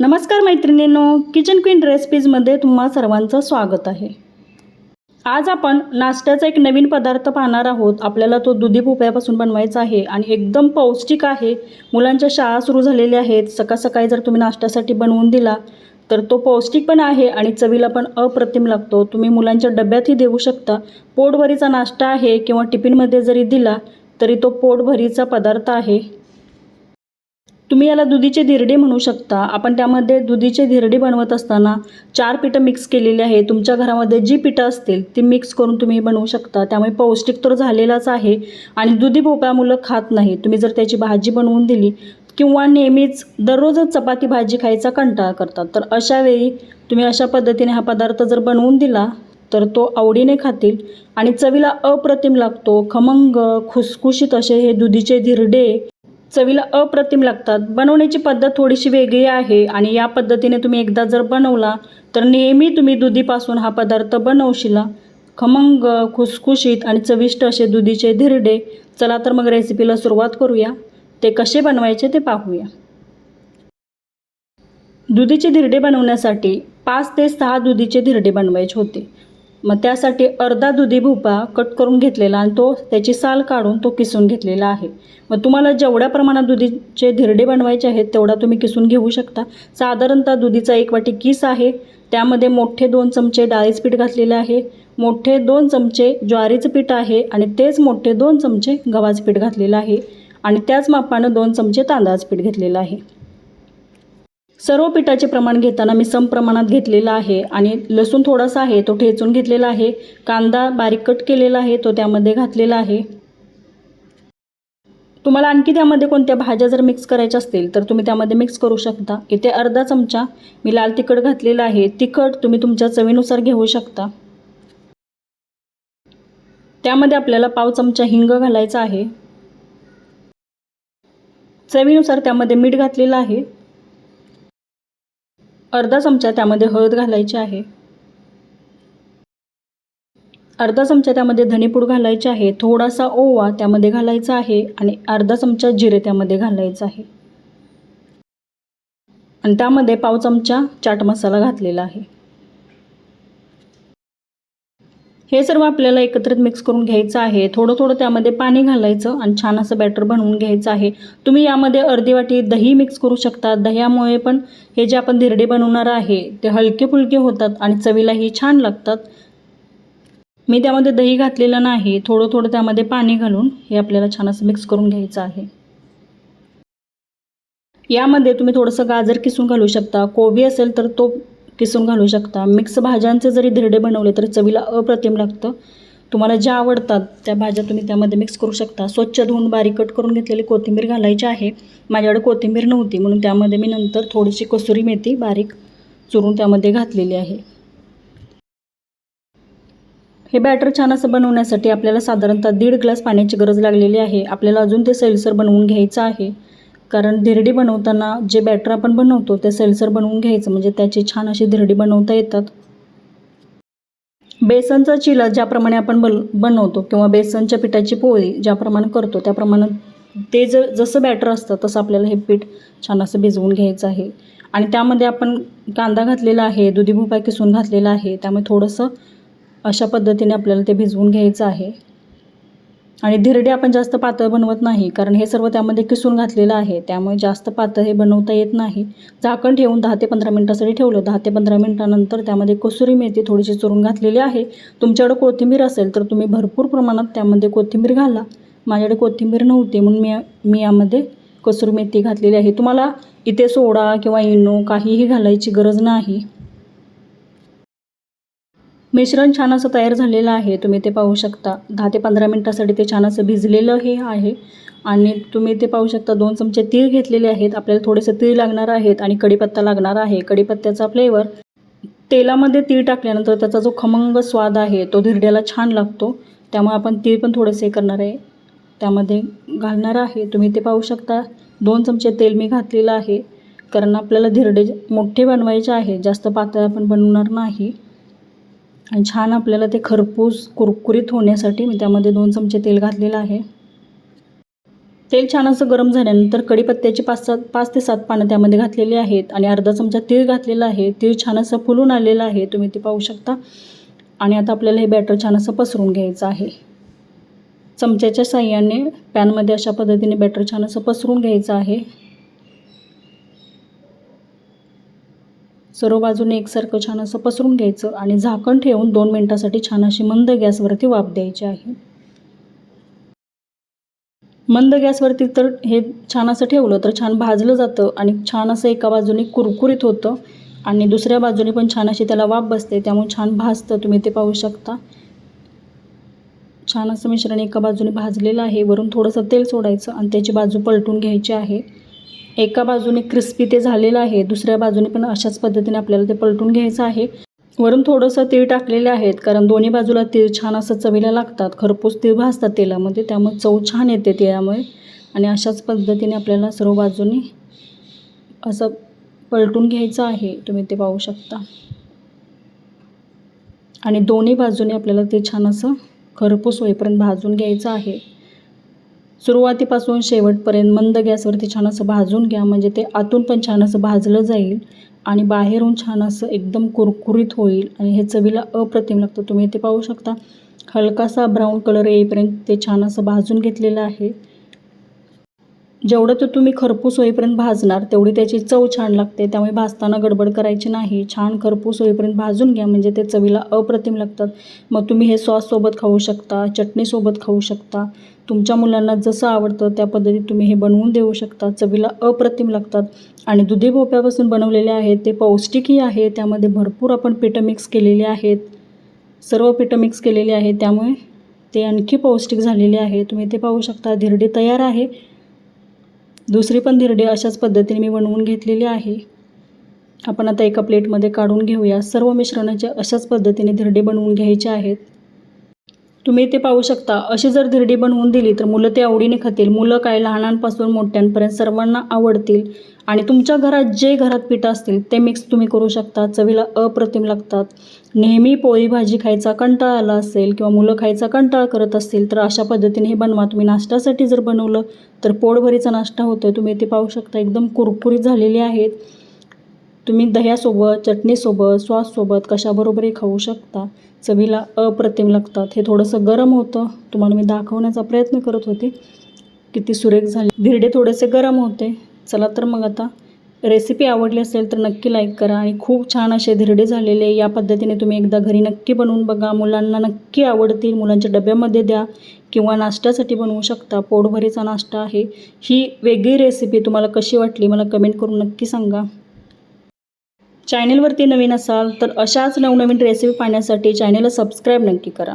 नमस्कार मैत्रिणींनो kitchen queen रेसिपीजमध्ये तुम्हा सर्वांचं स्वागत आहे. आज आपण नाश्त्याचा एक नवीन पदार्थ पाहणार आहोत. आपल्याला तो दुधी भोपळ्यापासून बनवायचा आहे आणि एकदम पौष्टिक आहे. मुलांच्या शाळा सुरू झालेल्या आहेत. सकाळ सकाळी जर तुम्ही नाश्त्यासाठी बनवून दिला तर तो पौष्टिक पण आहे आणि चवीला पण अप्रतिम लागतो. तुम्ही मुलांच्या डब्यातही देऊ शकता. पोटभरीचा नाश्ता आहे किंवा टिफिनमध्ये जरी दिला तरी तो पोटभरीचा पदार्थ आहे. तुम्ही याला दुधीचे धिरडे म्हणू शकता. आपण त्यामध्ये दुधीचे धिरडे बनवत असताना चार पिठं मिक्स केलेली आहे तुमच्या घरामध्ये जी पिठं असतील ती मिक्स करून तुम्ही बनवू शकता. त्यामुळे पौष्टिक तर झालेलाच आहे आणि दुधी भोपळा मुलं खात नाही तुम्ही जर त्याची भाजी बनवून दिली किंवा नेहमीच दररोजच चपाती भाजी खायचा कंटाळा करतात. तर अशा वेळी तुम्ही अशा पद्धतीने हा पदार्थ जर बनवून दिला तर तो आवडीने खातील आणि चवीला अप्रतिम लागतो. खमंग खुसखुशीत असे हे दुधीचे धिरडे चवीला अप्रतिम लागतात. बनवण्याची पद्धत थोडीशी वेगळी आहे आणि या पद्धतीने तुम्ही एकदा जर बनवला तर नेहमी तुम्ही दुधीपासून हा पदार्थ बनवशिला. खमंग खुसखुशीत आणि चविष्ट असे दुधीचे धिरडे. चला तर मग रेसिपीला सुरुवात करूया. ते कसे बनवायचे ते पाहूया. दुधीचे धिरडे बनवण्यासाठी पाच ते सहा दुधीचे धिरडे बनवायचे होते. मग त्यासाठी अर्धा दुधी भोपळा कट करून घेतलेला आणि तो त्याची साल काढून तो किसून घेतलेला आहे. मग तुम्हाला जेवढ्या प्रमाणात दुधीचे धिरडे बनवायचे आहेत तेवढा तुम्ही किसून घेऊ शकता. साधारणतः दुधीचा एक वाटी किस आहे त्यामध्ये मोठे दोन चमचे डाळीचं पीठ घातलेले आहे मोठे दोन चमचे ज्वारीचं पीठ आहे आणि तेच मोठे दोन चमचे गव्हाचं पीठ घातलेलं आहे आणि त्याच मापानं दोन चमचे तांदळाचं पीठ घेतलेलं आहे. सर्व पिठाचे प्रमाण घेताना मी सम प्रमाणात घेतलेला आहे आणि लसूण थोडासा आहे तो ठेचून घेतलेला आहे. कांदा बारीक कट केलेला आहे तो त्यामध्ये घातलेला आहे. तुम्हाला आणखी त्यामध्ये कोणत्या भाज्या जर मिक्स करायच्या असतील तर तुम्ही त्यामध्ये मिक्स करू शकता. इथे अर्धा चमचा मी लाल तिखट घातलेला आहे. तिखट तुम्ही तुमच्या चवीनुसार घेऊ शकता. त्यामध्ये आपल्याला पाव चमचा हिंग घालायचा आहे. चवीनुसार त्यामध्ये मीठ घातलेलं आहे. अर्धा चमचा त्यामध्ये हळद घालायची आहे. अर्धा चमचा त्यामध्ये धनेपूड घालायचे आहे. थोडासा ओवा त्यामध्ये घालायचा आहे आणि अर्धा चमचा जिरे त्यामध्ये घालायचं आहे. आणि त्यामध्ये पाव चमचा चाट मसाला घातलेला आहे. हे सर्व आपल्याला एकत्रित मिक्स करून घ्यायचं आहे. थोडं थोडं त्यामध्ये पाणी घालायचं आणि छान असं बॅटर बनवून घ्यायचं आहे. तुम्ही यामध्ये अर्धी वाटी दही मिक्स करू शकता. दह्यामुळे पण हे जे आपण धिरडे बनवणार आहे ते हलके फुलके होतात आणि चवीलाही छान लागतात. मी त्यामध्ये दही घातलेलं नाही. थोडं थोडं त्यामध्ये पाणी घालून हे आपल्याला छान असं मिक्स करून घ्यायचं आहे. यामध्ये तुम्ही थोडंसं गाजर किसून घालू शकता. कोबी असेल तर तो किसून घालू शकता. मिक्स भाज्यांचे जरी धिरडे बनवले तरी चवीला अप्रतिम लागतं. तुम्हाला ज्या आवडतात त्या भाज्या तुम्ही त्यामध्ये मिक्स करू शकता. स्वच्छ धुवून बारीक कट करून घेतलेली कोथिंबीर घालायची आहे. माझ्याकडे कोथिंबीर नव्हती म्हणून त्यामध्ये मी नंतर थोडीशी कसुरी मेथी बारीक चुरून त्यामध्ये घातलेली आहे. हे बॅटर छान असं बनवण्यासाठी आपल्याला साधारणतः दीड ग्लास पाण्याची गरज लागलेली आहे. आपल्याला अजून ते सैलसर बनवून घ्यायचं आहे. कारण धिरडी बनवताना जे बॅटर आपण बनवतो ते सैलसर बनवून घ्यायचं. म्हणजे त्याची छान अशी धिरडी बनवता येतात. बेसनचा चिला ज्याप्रमाणे आपण बन बनवतो किंवा बेसनच्या पिठाची पोळी ज्याप्रमाणे करतो त्याप्रमाणे ते ज जसं बॅटर असतं तसं आपल्याला हे पीठ छान असं भिजवून घ्यायचं आहे. आणि त्यामध्ये आपण कांदा घातलेला आहे दुधी भोपळा किसून घातलेला आहे त्यामुळे थोडंसं अशा पद्धतीने आपल्याला ते भिजवून घ्यायचं आहे. आणि धिरडे आपण जास्त पातळ बनवत नाही कारण हे सर्व त्यामध्ये किसून घातलेलं आहे. त्यामुळे जास्त पातळ हे बनवता येत नाही. झाकण ठेवून दहा ते पंधरा मिनटासाठी ठेवलं. दहा ते पंधरा मिनटानंतर त्यामध्ये कसुरी मेथी थोडीशी चुरून घातलेली आहे. तुमच्याकडे कोथिंबीर असेल तर तुम्ही भरपूर प्रमाणात त्यामध्ये कोथिंबीर घाला. माझ्याकडे कोथिंबीर नव्हती म्हणून मी मी यामध्ये कसुरी मेथी घातलेली आहे. तुम्हाला इथे सोडा किंवा इनो काहीही घालायची गरज नाही. मिश्रण छान असं तयार झालेलं आहे. तुम्ही ते पाहू शकता. दहा ते पंधरा मिनटासाठी ते छान असं भिजलेलं हे आहे. आणि तुम्ही ते पाहू शकता दोन चमचे तीळ घेतलेले आहेत. आपल्याला थोडेसे तीळ लागणार आहेत आणि कढीपत्ता लागणार आहे. कढीपत्त्याचा फ्लेवर तेलामध्ये तीळ टाकल्यानंतर त्याचा जो खमंग स्वाद आहे तो धिरड्याला छान लागतो. त्यामुळे आपण तीळ पण थोडेसे करणार आहे. त्यामध्ये घालणार आहे. तुम्ही ते पाहू शकता. दोन चमचे तेल मी घातलेलं आहे. कारण आपल्याला धिरडे मोठे बनवायचे आहे. जास्त पातळ आपण बनवणार नाही. आणि छान आपल्याला ते खरपूस कुरकुरीत होण्यासाठी मी त्यामध्ये दोन चमचे तेल घातलेलं आहे. तेल छान असं गरम झाल्यानंतर कढीपत्त्याची पाच सात पाच ते सात पानं त्यामध्ये घातलेली आहेत आणि अर्धा चमचा तीळ घातलेला आहे. तीळ छान असं फुलून आलेलं आहे. तुम्ही ते पाहू शकता. आणि आता आपल्याला हे बॅटर छान असं पसरून घ्यायचं आहे. चमच्याच्या साह्याने पॅनमध्ये अशा पद्धतीने बॅटर छान असं पसरून घ्यायचं आहे. सर्व बाजूने एकसारखं छान असं पसरून घ्यायचं आणि झाकण ठेवून दोन मिनटासाठी छान अशी मंद गॅसवरती वाफ द्यायची आहे. मंद गॅसवरती तर हे छान असं ठेवलं तर छान भाजलं जातं आणि छान असं एका बाजूने कुरकुरीत होतं आणि दुसऱ्या बाजूने पण छान अशी त्याला वाफ बसते त्यामुळे छान भाजतं. तुम्ही ते पाहू शकता. छान असं मिश्रण एका बाजूने भाजलेलं आहे. वरून थोडंसं तेल सोडायचं आणि त्याची बाजू पलटून घ्यायची आहे. एका बाजूने क्रिस्पी ते झालेलं आहे दुसऱ्या बाजूने पण अशाच पद्धतीने आपल्याला ते पलटून घ्यायचं आहे. वरून थोडंसं तीळ टाकलेले आहेत कारण दोन्ही बाजूला तीळ छान असं चवीला लागतात. खरपूस तीळ भाजतात तेलामध्ये त्यामुळे चव छान येते तिळामुळे आणि अशाच पद्धतीने आपल्याला सर्व बाजूनी असं पलटून घ्यायचं आहे तुम्ही ते पाहू शकता. आणि दोन्ही बाजूने आपल्याला ते छान असं खरपूस होईपर्यंत भाजून घ्यायचं आहे. सुरुवातीपासून शेवटपर्यंत मंद गॅसवरती छान असं भाजून घ्या म्हणजे ते आतून पण छान असं भाजलं जाईल आणि बाहेरून छान असं एकदम कुरकुरीत होईल आणि हे चवीला अप्रतिम लागतं. तुम्ही ते पाहू शकता. हलकासा ब्राऊन कलर येईपर्यंत ते छान असं भाजून घेतलेलं आहे. जेवढं तर तुम्ही खरपूस होईपर्यंत भाजणार तेवढी त्याची चव छान लागते. त्यामुळे भाजताना गडबड करायची नाही. छान खरपूस होईपर्यंत भाजून घ्या म्हणजे ते चवीला अप्रतिम लागतात. मग तुम्ही हे सॉससोबत खाऊ शकता चटणीसोबत खाऊ शकता. तुमच्या मुलांना जसं आवडतं त्या पद्धतीत तुम्ही हे बनवून देऊ शकता. चवीला अप्रतिम लागतात. आणि दुधी भोप्यापासून बनवलेले आहेत ते पौष्टिकही आहे. त्यामध्ये भरपूर आपण पिठं मिक्स केलेले आहेत. सर्व पिठं मिक्स केलेली आहे त्यामुळे ते आणखी पौष्टिक झालेले आहे. तुम्ही ते पाहू शकता धिरडी तयार आहे. दुसरी पण धिरडे अशाच पद्धतीने मी बनवून घेतलेली आहे. आपण आता एका प्लेटमध्ये काढून घेऊया. सर्व मिश्रणाचे अशाच पद्धतीने धिरडे बनवून घ्यायचे आहेत. तुम्ही ते पाहू शकता. अशी जर धिरडी बनवून दिली तर मुलं ते आवडीने खातील. मुलं काय लहानांपासून मोठ्यांपर्यंत सर्वांना आवडतील आणि तुमच्या घरात जे घरात पिठं असतील ते मिक्स तुम्ही करू शकता. चवीला अप्रतिम लागतात. नेहमी पोळी भाजी खायचा कंटाळा आला असेल किंवा मुलं खायचा कंटाळा करत असतील तर अशा पद्धतीने हे बनवा. तुम्ही नाश्त्यासाठी जर बनवलं तर पोटभरीचा नाश्ता होतो तुम्ही ते पाहू शकता. एकदम कुरकुरीत झालेले आहेत. तुम्ही दह्यासोबत चटणीसोबत सॉससोबत कशाबरोबरही खाऊ शकता. चवीला अप्रतिम लागतात. हे थोडंसं गरम होतं. तुम्हाला मी दाखवण्याचा प्रयत्न करत होते. किती सुरेख झाले. धिरडे थोडेसे गरम होते. चला तर मग आता रेसिपी आवडली असेल तर नक्की लाईक करा आणि खूप छान असे धिरडे झालेले या पद्धतीने तुम्ही एकदा घरी नक्की बनवून बघा. मुलांना नक्की आवडतील. मुलांच्या डब्यामध्ये द्या किंवा नाश्त्यासाठी बनवू शकता. पोटभरीचा नाश्ता आहे. ही वेगळी रेसिपी तुम्हाला कशी वाटली मला कमेंट करून नक्की सांगा. चॅनेलवरती नवीन असाल तर अशाच नवनवीन रेसिपी पाहण्यासाठी चॅनेलला सबस्क्राईब नक्की करा.